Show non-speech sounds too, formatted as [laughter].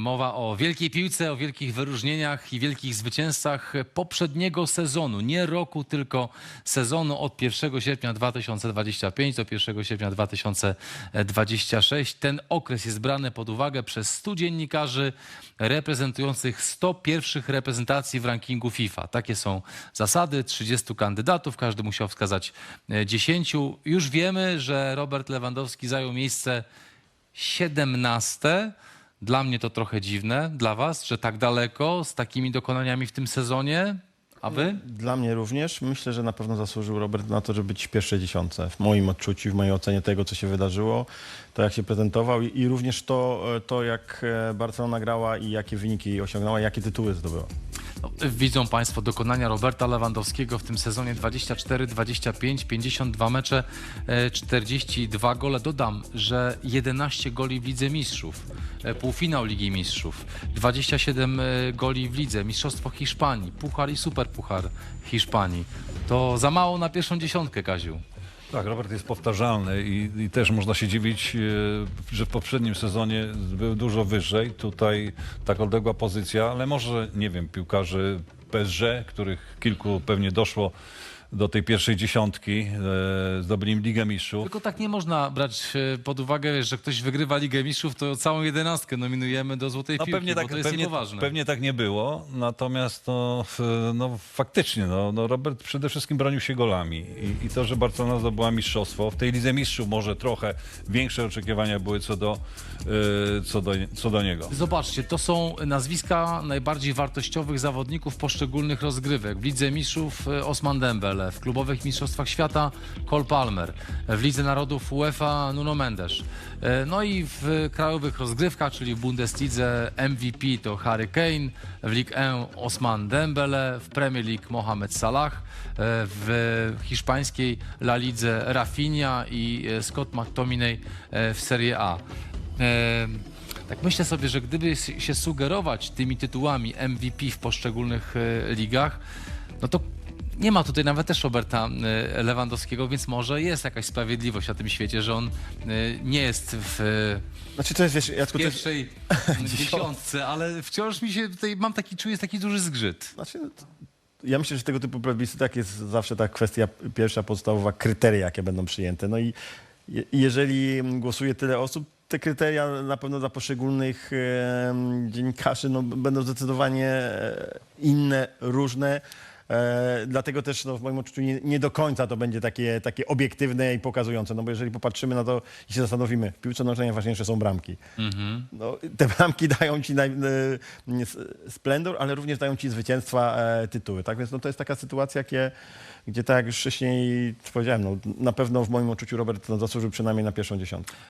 mowa o wielkiej piłce, o wielkich wyróżnieniach i wielkich zwycięzcach poprzedniego sezonu. Nie roku, tylko sezonu od 1 sierpnia 2025 do 1 sierpnia 2026. Ten okres jest brany pod uwagę przez 100 dziennikarzy reprezentujących 100 pierwszych reprezentacji w rankingu FIFA. Takie są zasady. 30 kandydatów, każdy musiał wskazać e, 10. Już wiemy, że Robert Lewandowski zajął miejsce 17. Dla mnie to trochę dziwne, dla was, że tak daleko z takimi dokonaniami w tym sezonie. A wy? Dla mnie również. Myślę, że na pewno zasłużył Robert na to, żeby być w pierwszej dziesiątce. W moim odczuciu, w mojej ocenie tego, co się wydarzyło, to jak się prezentował i, i również to, e, to, jak e, Barcelona grała i jakie wyniki osiągnęła, jakie tytuły zdobyła. No, widzą Państwo dokonania Roberta Lewandowskiego w tym sezonie 24, 25, 52 mecze, e, 42 gole. Dodam, że 11 goli w Lidze Mistrzów, e, półfinał Ligi Mistrzów, 27 e, goli w Lidze, Mistrzostwo Hiszpanii, Puchar i Superpuchar Hiszpanii. To za mało na pierwszą dziesiątkę, Kaziu. Tak, Robert jest powtarzalny i, i też można się dziwić, e, że w poprzednim sezonie był dużo wyżej. Tutaj tak odległa pozycja, ale może, nie wiem, piłkarzy PSG, których kilku pewnie doszło do tej pierwszej dziesiątki, e, zdobyli im Ligę Mistrzów. Tylko tak nie można brać e, pod uwagę, wiesz, że ktoś wygrywa Ligę Mistrzów, to całą jedenastkę nominujemy do Złotej No Piłki, bo tak, to jest pewnie, niepoważne. pewnie tak nie było, natomiast no, f- no, faktycznie no, no Robert przede wszystkim bronił się golami I, i to, że Barcelona zdobyła mistrzostwo, w tej Lidze Mistrzów może trochę większe oczekiwania były co do, y, co do, co do niego. Zobaczcie, to są nazwiska najbardziej wartościowych zawodników poszczególnych rozgrywek. W Lidze Mistrzów e, Osman Dembele, w klubowych mistrzostwach świata Cole Palmer, w Lidze Narodów UEFA Nuno Mendes. E, No i w krajowych rozgrywkach, czyli w Bundeslidze MVP to Harry Kane, w Ligue 1 Osman Dembele, w Premier League Mohamed Salah, e, w hiszpańskiej La Lidze Rafinha i e, Scott McTominay w Serie A. Tak myślę sobie, że gdyby się sugerować tymi tytułami MVP w poszczególnych ligach, no to nie ma tutaj nawet też Roberta e, Lewandowskiego, więc może jest jakaś sprawiedliwość na tym świecie, że on e, nie jest w Znaczy to jest, wiesz, Jacku, jest, pierwszej [laughs] dziesiątce, ale wciąż mi się tutaj, mam taki, czuję taki duży zgrzyt. znaczy, ja myślę, że tego typu plebiscytach jest zawsze ta kwestia pierwsza, podstawowa, kryteria, jakie będą przyjęte. No i je, jeżeli głosuje tyle osób, te kryteria na pewno dla poszczególnych e, dziennikarzy no, będą zdecydowanie e, inne, różne. E, dlatego też no, w moim odczuciu nie, nie do końca to będzie takie, takie obiektywne i pokazujące. No bo jeżeli popatrzymy na to i się zastanowimy, w piłce nożnej najważniejsze są bramki. No, te bramki [laughs] dają ci naj, e, splendor, ale również dają ci zwycięstwa, e, tytuły. Tak więc no, to jest taka sytuacja, gdzie, gdzie tak jak już wcześniej powiedziałem, no, na pewno w moim odczuciu Robert no, zasłużył przynajmniej na pierwszą dziesiątkę.